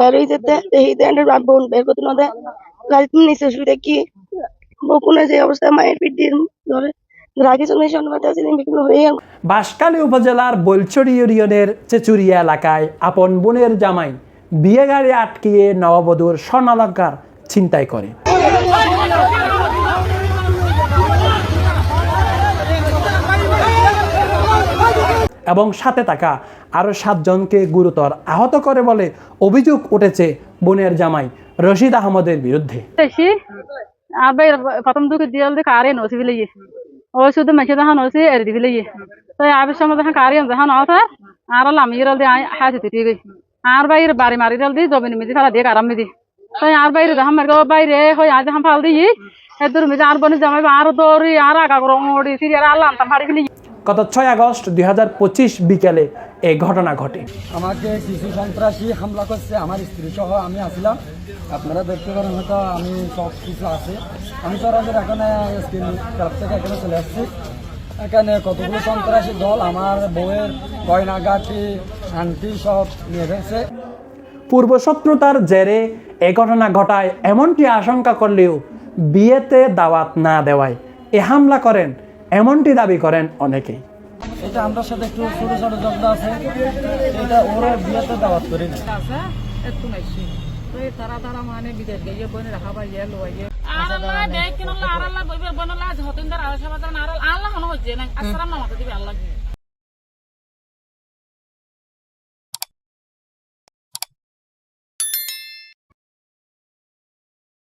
বের হইতে বোন বের করতে না গাড়িতে নিচে শুয়ে দেখি বকুনে যে অবস্থায় মায়ের পিঠ দিয়ে ধরে। উপজেলার বলছড়ি ইউনিয়নের চেচুরিয়া এলাকায় আপন বোনের জামাই বিয়ে গাড়ি আটকিয়ে নববধূর স্বর্ণালঙ্কার ছিনতাই করে। এবং সাথে থাকা আরও সাতজনকে গুরুতর আহত করে বলে অভিযোগ উঠেছে বোনের জামাই রশিদ আহমদের বিরুদ্ধে। প্রথম দুঃখ দিয়ে কারে নসি ফেলে ও শুধু মেশে দেখা নসি, এর দি ফেলে তো আবির সময় দেখা কারে দেখা নথা আর লামি রল দিয়ে হাসি তুই গই আর বাইরে বাড়ি মারি রল দিয়ে জমিন মিদি ফেলা দিয়ে আরাম মিদি তো আর বাইরে দেখা মার বাইরে হই আজ হাম ফাল দিয়ে এদুর মিদি আর বনি জামাই, আর দৌড়ি, আর আগা গরম ওড়ি সিরি আর আল্লাহ আনতাম, ফাড়ি ফেলি গত ছয় আগস্ট দুই হাজার পঁচিশ বিকেলে এই ঘটনা ঘটে। আমাকে কিছু সন্ত্রাসী হামলা করছে আমার স্ত্রী সহ আমি আসলাম। আপনারা দেখতে পারেন হয়তো আমি সব কিছু আছে। আমি সরাসরি এখানে স্ক্রিন ক্লাব থেকে এখানে চলে আসছি। এখানে কতগুলো সন্ত্রাসী দল আমার বউয়ের গয়নাগাটি আন্টি সব নিয়ে ফেলছে। পূর্ব শত্রুতার জেরে এ ঘটনা ঘটায় এমনটি আশঙ্কা করলেও বিয়েতে দাওয়াত না দেওয়ায় এ হামলা করেন এমনটি দাবি করেন অনেকেই। এটা আমরা সাথে একটু ছোট ছোট জব্দ আছে। এটা ওরা বিয়েতে দাওয়াত করি না। আরাল্লাহ দেখ আল্লাহ আল্লাহ বইবের বনল্লাহ হতিন্দার আলাসা আল্লাহ আল্লাহ মনে হচ্ছে না আসসালাম নামাতে দিবে আল্লাহ